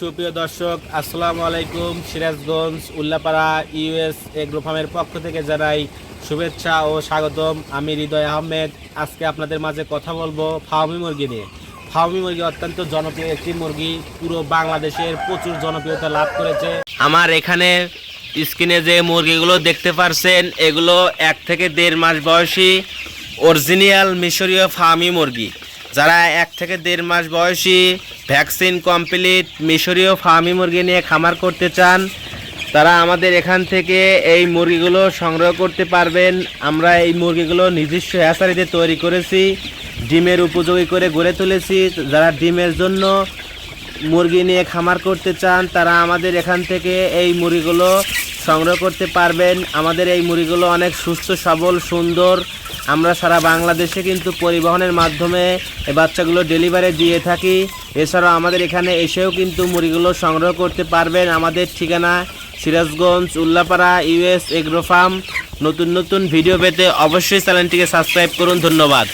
সুপ্রিয় দর্শক, আসসালামু আলাইকুম। সিরাজগঞ্জ, উল্লাপাড়া, ইউএস এগ্রো ফার্মের পক্ষ থেকে জানাই শুভেচ্ছা ও স্বাগতম। আমি হৃদয় আহমেদ। আজকে আপনাদের মাঝে কথা বলব ফার্মি মুরগি নিয়ে। ফার্মি মুরগি অত্যন্ত জনপ্রিয় একটি মুরগি। পুরো বাংলাদেশের প্রচুর জনপ্রিয়তা লাভ করেছে। আমার এখানে স্ক্রিনে যে মুরগিগুলো দেখতে পারছেন, এগুলো এক থেকে দেড় মাস বয়সী অরিজিনাল মিশরীয় ফার্মি মুরগি। যারা এক থেকে দেড় মাস বয়সী ভ্যাকসিন কমপ্লিট, মিশরীয় ফার্মি মুরগি নিয়ে খামার করতে চান, তারা আমাদের এখান থেকে এই মুরগিগুলো সংগ্রহ করতে পারবেন। আমরা এই মুরগিগুলো নিজস্ব হ্যাসারিতে তৈরি করেছি, ডিমের উপযোগী করে গড়ে তুলেছি। যারা ডিমের জন্য মুরগি নিয়ে খামার করতে চান, তারা আমাদের এখান থেকে এই মুরগিগুলো সংগ্রহ করতে পারবেন। আমাদের এই মুড়িগুলো অনেক সুস্থ, সবল, সুন্দর। আমরা সারা বাংলাদেশে কিন্তু পরিবহনের মাধ্যমে এই বাচ্চাগুলো ডেলিভারি দিয়ে থাকি। এছাড়াও আমাদের এখানে এসেও কিন্তু মুড়িগুলো সংগ্রহ করতে পারবেন। আমাদের ঠিকানা Sirajganj, Ullapara, US agro farm. নতুন নতুন ভিডিও পেতে অবশ্যই চ্যানেলটিকে সাবস্ক্রাইব করুন। ধন্যবাদ।